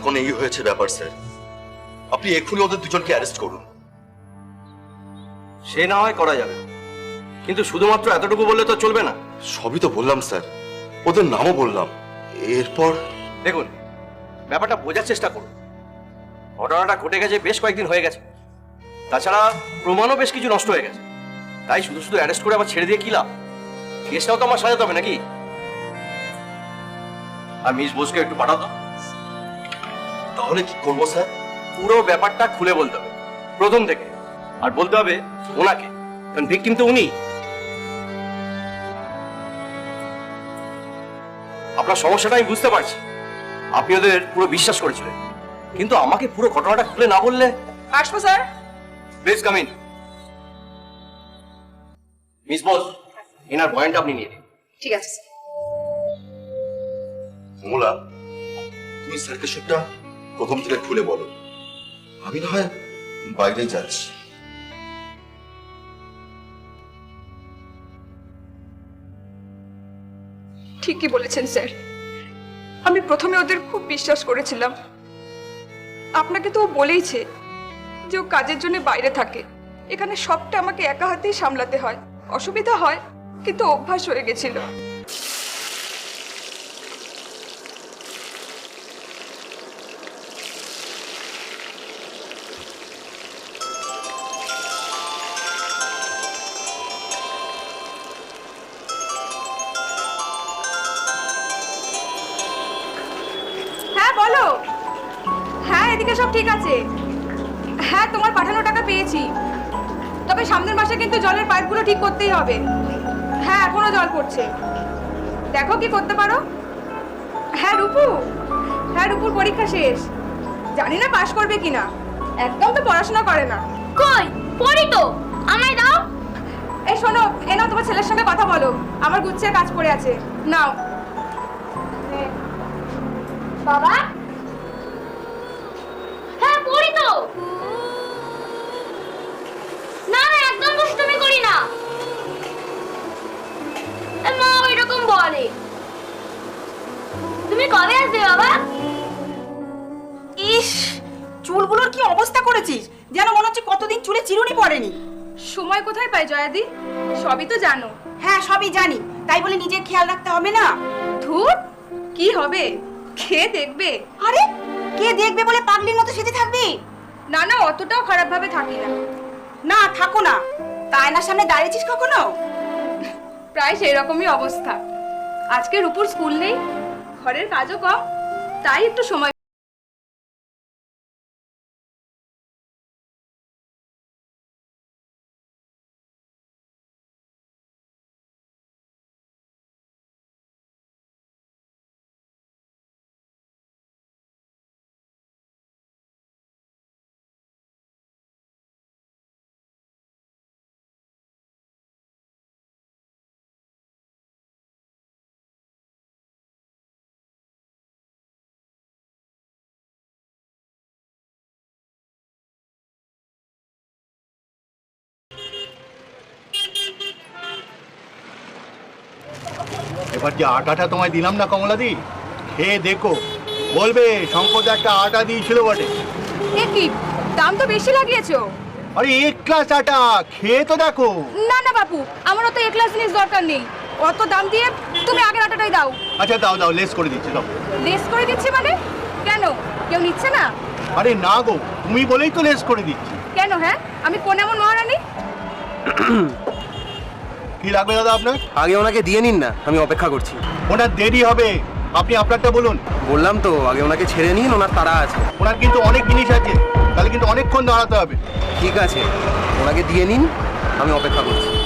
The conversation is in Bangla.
এখন এই হয়েছে ব্যাপার স্যার। আপনি এক্ষুনি ওদের দুজনকে অ্যারেস্ট করুন। সে না হয় করা যাবে। কিন্তু শুধুমাত্র এতটুকু বললে তো চলবে না। সবই তো বললাম স্যার। ওদের নামও বললাম। এরপর দেখুন ব্যাপারটা বোঝার চেষ্টা করুন। ঘটনাটা ঘটে গেছে বেশ কয়েকদিন হয়ে গেছে। তাছাড়া প্রমাণও বেশ কিছু নষ্ট হয়ে গেছে। তাই শুধু শুধু অ্যারেস্ট করে আবার ছেড়ে দিয়ে কি লাভ? কেসটাও তো আমার সাজাতে হবে নাকি? আর মিস বোসকে একটু পাঠাও তো। তাহলে কি করব স্যার? পুরো ব্যাপারটা খুলে বলতে হবে। প্রথম থেকে। আর বলতে হবে ওনাকে। কারণ ভিকটিম তো উনি। আপনার সমস্যাটা আমি বুঝতে পারছি। আপনি ওদের পুরো বিশ্বাস করেছিলেন। কিন্তু আমাকে পুরো ঘটনাটা খুলে না বললে? আসব sir. Please come in miss বস এনার পয়েন্ট আপনি নিয়ে নিন। ঠিক আছে মোলা তুমি স্যারকে সবটা প্রথম থেকে খুলে বলো। আমি না হয় বাইরে যাচ্ছি। ঠিকই বলেছেন, স্যার। আমি প্রথমে ওদের খুব বিশ্বাস করেছিলাম। আপনাকে তো ও বলেইছে যে ও কাজের জন্য বাইরে থাকে। এখানে সবটা আমাকে একা হাতেই সামলাতে হয়। অসুবিধা হয়, কিন্তু অভ্যাস হয়ে গেছিল। এদিকে সব ঠিক আছে। হ্যাঁ তোমার পাঠানো টাকা পেয়েছি। তবে সামনের মাসে কিন্তু জলের পাইপগুলো ঠিক করতেই হবে। হ্যাঁ এখনও জল পড়ছে। দেখো কি করতে পারো। হ্যাঁ রূপু। হ্যাঁ রূপুর পরীক্ষা শেষ। জানি না পাশ করবে কিনা। একদম তো পড়াশোনা করে না। কই? পড়ি তো। আমায় দাও। এই শোনো এ নাও তোমার ছেলের সঙ্গে কথা বলো। আমার গুচ্ছের কাজ পড়ে আছে। নাও। বাবা চুলগুলোর কি অবস্থা করেছিস? যেন মনে হচ্ছে কতদিন চুলে চিরুনি পড়েনি। সময় কোথায় পাই জয়াদি? সবই তো জানো। হ্যাঁ সবই জানি। তাই বলে নিজের খেয়াল রাখতে হবে না? ধুর কি হবে? খেয়ে দেখবে? আরে কে দেখবে বলে পাগলির মতো সেজে থাকবি? না না অতটাও খারাপ ভাবে থাকি না। না থাকো না। আয়নার সামনে দাঁড়িয়েছিস কখনো? প্রায় সেই রকমই অবস্থা। আজকে রূপুর স্কুল নেই ঘরের কাজও কম তাই একটু সময় এবার যে আটাটা তোমায় দিলাম না কমলাদি? খেয়ে দেখো বলবে শঙ্কর একটা আটা দিয়েছিল বটে। এ কি দাম তো বেশি লাগিয়েছো। আরে এক ক্লাস আটা খেয়ে তো দেখো। না না বাপু আমার অত এক ক্লাস জিনিস দরকার নেই। অত দাম দিয়ে তুমি আগের আটাটাই দাও। আচ্ছা দাও দাও লেস করে দিচ্ছি দাও। লেস করে দিচ্ছি মানে? কেন? কেউ নিচ্ছে না? আরে না গো তুমি বলেই তো লেস করে দিচ্ছি। কেন হ্যাঁ? আমি কোন এমন মহারানী? কি লাগবে দাদা আপনার? আগে ওনাকে দিয়ে নিন না আমি অপেক্ষা করছি। ওনার দেরি হবে। আপনি আপনারটা বলুন। বললাম তো আগে ওনাকে ছেড়ে নিন ওনার তারা আছে। ওনার কিন্তু অনেক জিনিস আছে। তাহলে কিন্তু অনেকক্ষণ দাঁড়াতে হবে। ঠিক আছে ওনাকে দিয়ে নিন আমি অপেক্ষা করছি।